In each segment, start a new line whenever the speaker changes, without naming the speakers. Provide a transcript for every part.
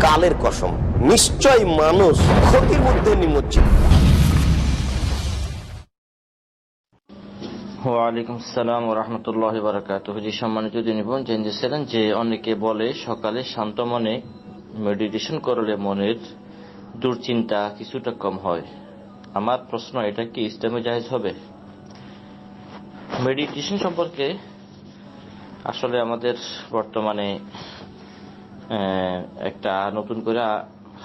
কালের কসম। নিশ্চয় মানুষ ক্ষতির মধ্যে নিমজ্জিত।
ওয়ালাইকুম রহমতুল্লাহ বারাকাত সম্মানিত জেনেছিলেন যে অনেকে বলে সকালে শান্ত মনে মেডিটেশন করলে মনের দুশ্চিন্তা কিছুটা কম হয়। আমার প্রশ্ন, এটা কি ইসলামে জায়েজ হবে? মেডিটেশন সম্পর্কে আসলে আমাদের বর্তমানে একটা নতুন করে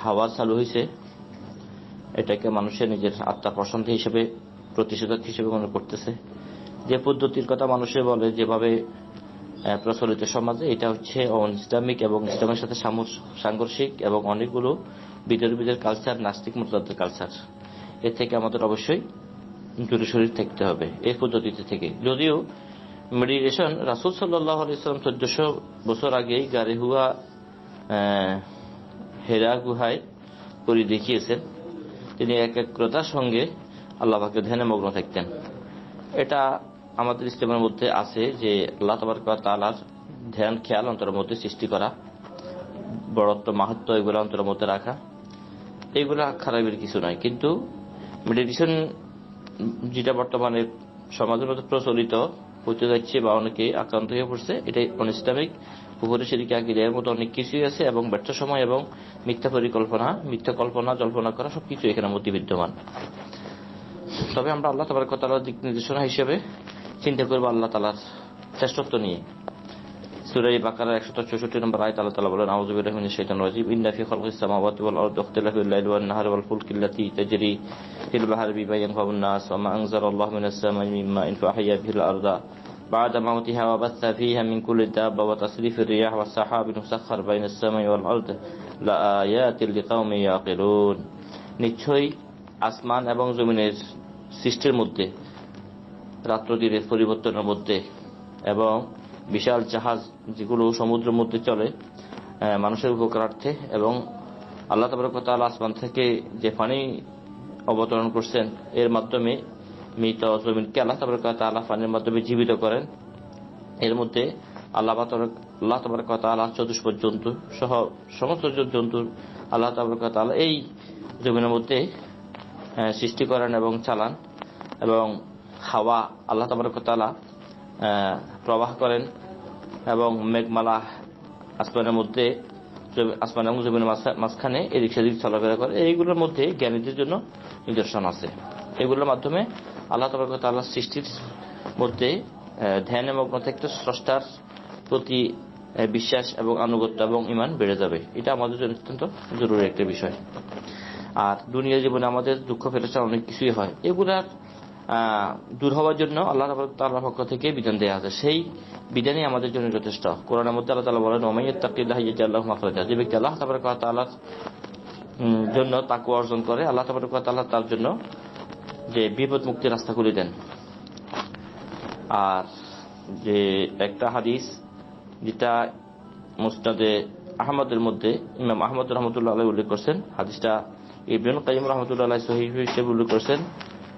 হাওয়া চালু হয়েছে এটাকে মানুষের নিজের আত্মা প্রশান্তি হিসেবে, প্রতিষেধক হিসেবে মনে করতেছে। যে পদ্ধতির কথা মানুষে বলে, যেভাবে প্রচলিত সমাজে, এটা হচ্ছে অন ইসলামিক এবং ইসলামের সাথে সাংঘর্ষিক এবং অনেকগুলো বিদের বিদের কালচার নাস্তিক মুরতাদের কালচার এর থেকে আমাদের অবশ্যই দূরে শরীর থাকতে হবে, এই পদ্ধতিতে থেকে। যদিও মেডিটেশন রাসুল সাল্লাহ আলাইসালাম চোদ্দশো বছর আগেই গাড়ি হুয়া হেরা গুহায় করে দেখিয়েছেন। তিনি একাগ্রতার সঙ্গে আল্লাহকে ধ্যানে মগ্ন থাকতেন। এটা আমাদের ইসলামের মধ্যে আছে যে আল্লাহ তবর তালার ধ্যান, খেয়াল অন্তরের মধ্যে সৃষ্টি করা, বড়ত্ব মাহাত্ম এগুলো অন্তরের মধ্যে রাখা। এগুলা খারাপের কিছু নয়। কিন্তু মেডিটেশন যেটা বর্তমানে সমাজের মধ্যে প্রচলিত হতে যাচ্ছে বা অনেকে আক্রান্ত হয়ে পড়ছে, এটাই অনিসলামিক পুকুরে সেদিকে আগে এর মতো অনেক কিছুই আছে এবং ব্যর্থ সময় এবং মিথ্যা পরিকল্পনা, মিথ্যা কল্পনা, জল্পনা করা সবকিছু এখানে মধ্যে বিদ্যমান তবে আমরা আল্লাহ তাবার তালার দিক নির্দেশনা হিসেবে চিন্তা করব আল্লাহ তালার শ্রেষ্ঠত্ব নিয়ে। সুরাই বাকার একশো চৌষট্টি নম্বর আয়ত আল্লাহ তালা বলেন আউযু বিল্লাহি মিনাশ শাইতানির রাজিম ইন্না ফি খালকিস সামাওয়াতি ওয়াল আরদি ইখতিলাফিল লাইলি ওয়ান নাহারি ওয়াল ফুলকি আল্লাতী তাজরি ফিল বাহরি বিমা ইয়ানফা'ু الناس وما أنزل الله من السماء من ماء فأحيا به الأرض بعد موتها وبث فيها من كل دابة وتصريف الرياح والسحاب المسخر بين السماء والأرض لآيات لقوم يعقلون নিশ্চয়ই আসমান এবং জমিনের সৃষ্টির মধ্যে রাত্র দিনের পরিবর্তনের মধ্যে এবং বিশাল জাহাজ যেগুলো সমুদ্রের মধ্যে চলে মানুষের উপকারার্থে এবং আল্লাহ তাবরকতাল আসমান থেকে যে পানি অবতরণ করছেন, এর মাধ্যমে মৃত জমিনকে আল্লাহ তাবরকতাল পানির মাধ্যমে জীবিত করেন। এর মধ্যে আল্লাহ আল্লাহ তাবরকতাল চতুষ্প জন্তু সহ সমস্ত জন্তু আল্লাহ তাবরকতাল এই জমিনের মধ্যে সৃষ্টি করেন এবং চালান এবং হাওয়া আল্লাহ তাবরকতালা প্রবাহ করেন এবং মেঘমালা আসমানের মধ্যে আসমান এবং জমিনের মাঝখা- মাঝখানে এদিক সেদিক চলাফেরা করে। এইগুলোর মধ্যে জ্ঞানীদের জন্য নিদর্শন আছে। এগুলোর মাধ্যমে আল্লাহ তাবরকতাল্লাহ সৃষ্টির মধ্যে ধ্যান এবং থাকতে স্রষ্টার প্রতি বিশ্বাস এবং আনুগত্য এবং ইমান বেড়ে যাবে। এটা আমাদের জন্য অত্যন্ত জরুরি একটা বিষয়। আর দুনিয়া জীবনে আমাদের দুঃখ ফেলেছে অনেক কিছুই হয়। এগুলার দূর হওয়ার জন্য আল্লাহ তাল্লাহ পক্ষ থেকে বিধান দেওয়া আছে। সেই বিধানই আমাদের জন্য যথেষ্ট। কোরআনের মধ্যে আল্লাহ তালা বলেন ওমাইয়াত তাকিল্লাহ আল্লাহ মাখরাজা যে ব্যক্তি আল্লাহ তাবার তাল্লাহ জন্য তাকে অর্জন করে, আল্লাহ তাবার তাল্লাহ তার জন্য যে বিপদ মুক্তির রাস্তা খুলে দেন। আর যে একটা হাদিস, যেটা মুস্তাদে আহমদের মধ্যে ইমাম আহমদ রহমতুল্লাহ উল্লেখ করছেন, হাদিসটা ইবনুল কাইম রহমতুল্লাহ আলাই হিসেবে উল্লেখ করছেন।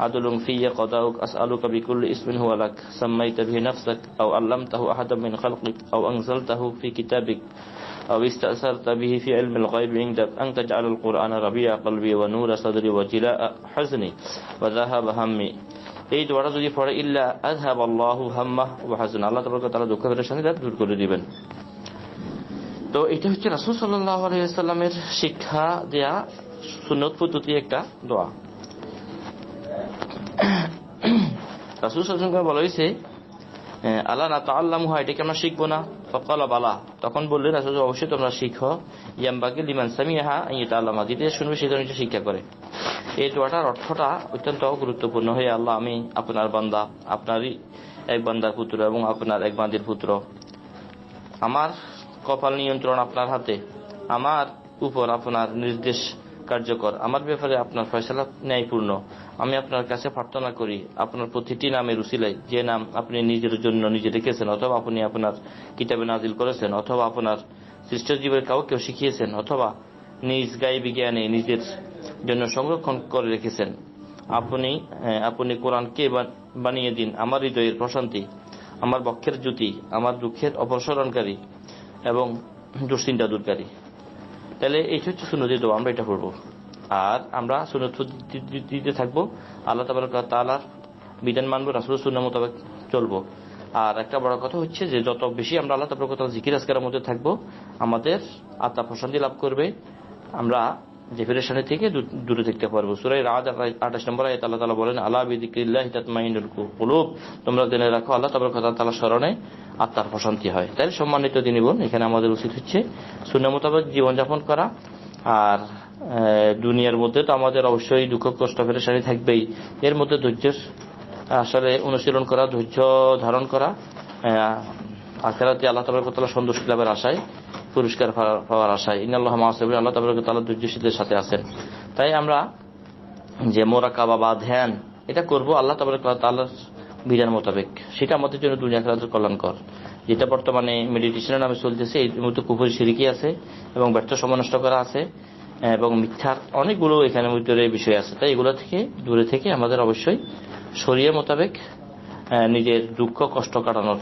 عدل في قضاؤك أسألك بكل اسم هو لك سميت به نفسك أو علمته أحدا من خلقك أو أنزلته في كتابك أو استأثرت به في علم الغيب عندك أن تجعل القرآن ربيع قلبي ونور صدري وجلاء حزني وذهب همي এই দোয়াটা যদি পড়ে ইল্লা আযহাব আল্লাহু হাম্মাহ ওয়া হাজান আল্লাহ তাআলা তাআলা দুঃখ পেরেশানিটা দূর করে দিবেন তো এটা হচ্ছে রাসূল সাল্লাল্লাহু আলাইহি ওয়াসাল্লামের শিক্ষা দেয়া সুন্নত পদ্ধতি একটা দোয়া রাসুল সাল্লাম বলা হয়েছে আল্লাহ না তাল্লাম হয় এটাকে আমরা শিখব না? ফকাল বালা। তখন বললেন, রাসুল অবশ্যই তোমরা শিখো। ইয়াম্বাকে লিমান সামিয়াহা ইয়ে আল্লামা দিতে শুনবে, সেই ধরনের শিক্ষা করে। এই দোয়াটার অর্থটা অত্যন্ত গুরুত্বপূর্ণ। হয়ে আল্লাহ, আমি আপনার বান্দা, আপনারই এক বান্দার পুত্র এবং আপনার এক বান্দির পুত্র। আমার কপাল নিয়ন্ত্রণ আপনার হাতে। আমার উপর আপনার নির্দেশ কার্যকর। আমার ব্যাপারে আপনার ফয়সালা ন্যায়পূর্ণ। আমি আপনার কাছে প্রার্থনা করি আপনার প্রতিটি নামের উসিলাই যে নাম আপনি নিজের জন্য নিজে রেখেছেন অথবা আপনি আপনার কিতাবে নাজিল করেছেন অথবা আপনার সৃষ্ট জীবের কাউকে শিখিয়েছেন অথবা নিজ গায়ে জ্ঞানে নিজের জন্য সংরক্ষণ করে রেখেছেন, আপনি আপনি কোরআনকে বানিয়ে দিন আমার হৃদয়ের প্রশান্তি, আমার বক্ষের জ্যোতি, আমার দুঃখের অপসরণকারী এবং দুশ্চিন্তা দূরকারী। তাহলে এই হচ্ছে সুন্নতি দোয়া আমরা এটা করব আর আমরা দি- দিতে থাকব। আল্লাহ তাআলার বিধান মানবো রাসুল সুন্না মোতাবেক চলবো। আর একটা বড় কথা হচ্ছে যে, যত বেশি আমরা আল্লাহ তাবারক তাআলা জিকির আজকারের মধ্যে থাকব, আমাদের আত্মা প্রশান্তি লাভ করবে। আমরা যে থেকে দূরে থাকতে পারব। সুরাই রাত আঠাশ নম্বর আয়াত আল্লাহ তালা বলেন আল্লাহ বিদিকিল্লাহ তাতমাইনুল কুলুব। তোমরা জেনে রাখো, আল্লাহ তাবারক তাআলা স্মরণে আত্মার প্রশান্তি হয়। তাই সম্মানিত দিনী বোন, এখানে আমাদের উচিত হচ্ছে সুন্না মোতাবেক জীবনযাপন করা। আর দুনিয়ার মধ্যে, তো আমাদের অবশ্যই দুঃখ কষ্ট ফেরেশানি থাকবেই। এর মধ্যে ধৈর্যের আসলে অনুশীলন করা, ধৈর্য ধারণ করা আখেরাতে আল্লাহ তাবারক তাআলা সন্তুষ্টি লাভের আশায়, পুরস্কার পাওয়ার- আশায়। মাসাবি আল্লাহ তাবারক তাআলা ধৈর্যশীলদের সাথে আছেন। তাই আমরা যে মোরাকাবা বা ধ্যান, এটা করব আল্লাহ তাবারক তাআলার বিধান মোতাবেক। সেটা আমাদের জন্য দুনিয়া খেলাধুর কল্যাণকর। যেটা বর্তমানে মেডিটেশনের নামে চলতেছে, এই মধ্যে কুপুরি সিরিকি আছে এবং ব্যর্থ সমানষ্ট করা আছে। এবং মিথ্যার অনেকগুলো এখানে ভিতরে বিষয় আছে। তাই এগুলো থেকে, দূরে থেকে আমাদের অবশ্যই শরীর মোতাবেক নিজের দুঃখ, কষ্ট কাটানোর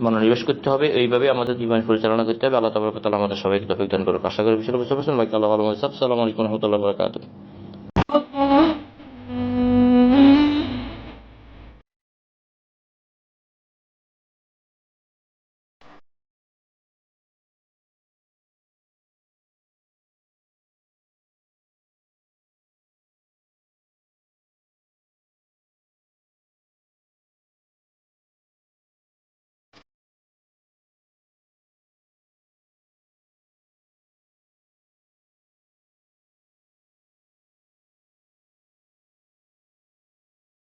মনোনিবেশ করতে হবে। এইভাবে আমাদের জীবন পরিচালনা করতে হবে। আল্লাহ তাবারক আমাদের সবাইকে তফিক দান করুক। আশা করি বিশ্বাস বুঝতে পারছেন। আল্লাহ আলম সালাম আলাইকুম রহমতুল্লাহ বরকাতুহ।